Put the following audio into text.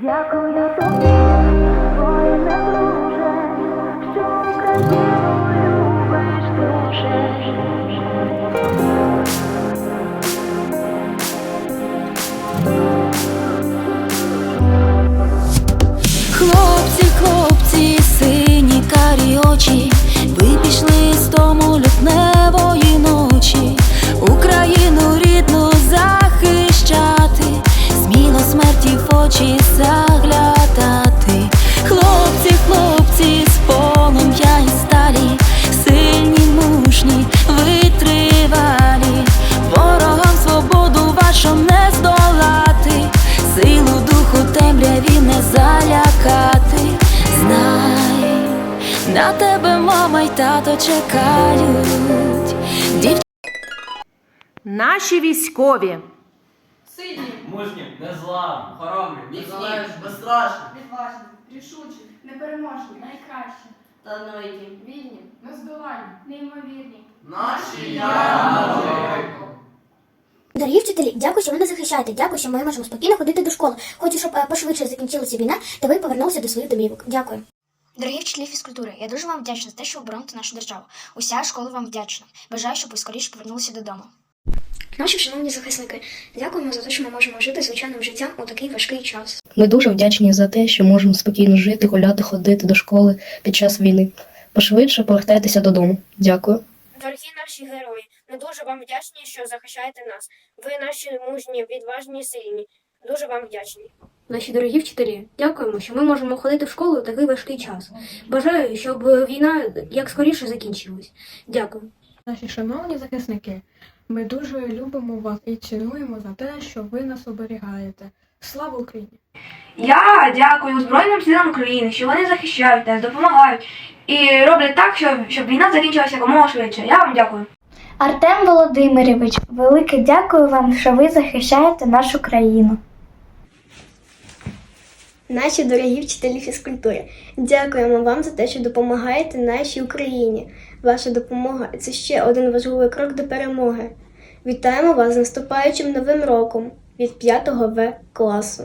Дякую на тебе мама й тато чекають. Дів... Наші військові Сильні, Мужні, незламні, хоробрі, Незалежні, безстрашні. відважні, рішучі, непереможні, найкращі, талановиті, вільні, нездоланні, неймовірні. Наші Дорогі вчителі, дякую, що ви нас захищаєте. Дякую, що ми можемо спокійно ходити до школи. Хочу, щоб е, пошвидше закінчилася війна, та ви повернулися до своїх домівок. Дякую. Дорогі вчителі фізкультури, я дуже вам вдячна за те, що ви бороните нашу державу. Уся школа вам вдячна. Бажаю, щоб ви скоріше повернулися додому. Наші шановні захисники, дякуємо за те, що ми можемо жити звичайним життям у такий важкий час. Ми дуже вдячні за те, що можемо спокійно жити, гуляти, ходити до школи під час війни. Пошвидше повертайтеся додому. Дякую. Дорогі наші герої, ми дуже вам вдячні, що захищаєте нас. Ви наші мужні, відважні сильні. Дуже вам вдячні. Наші дорогі вчителі, дякуємо, що ми можемо ходити в школу у такий важкий час. Бажаю, щоб війна як скоріше закінчилась. Дякую. Наші шановні захисники, ми дуже любимо вас і цінуємо за те, що ви нас оберігаєте. Слава Україні! Я дякую Збройним силам України, що вони захищають нас, допомагають і роблять так, щоб, щоб війна закінчилася якомога швидше. Я вам дякую. Артем Володимирович, велике дякую вам, що ви захищаєте нашу країну. Наші дорогі вчителі фізкультури, дякуємо вам за те, що допомагаєте нашій Україні. Ваша допомога це ще один важливий крок до перемоги. Вітаємо вас з наступаючим новим роком від 5 В класу.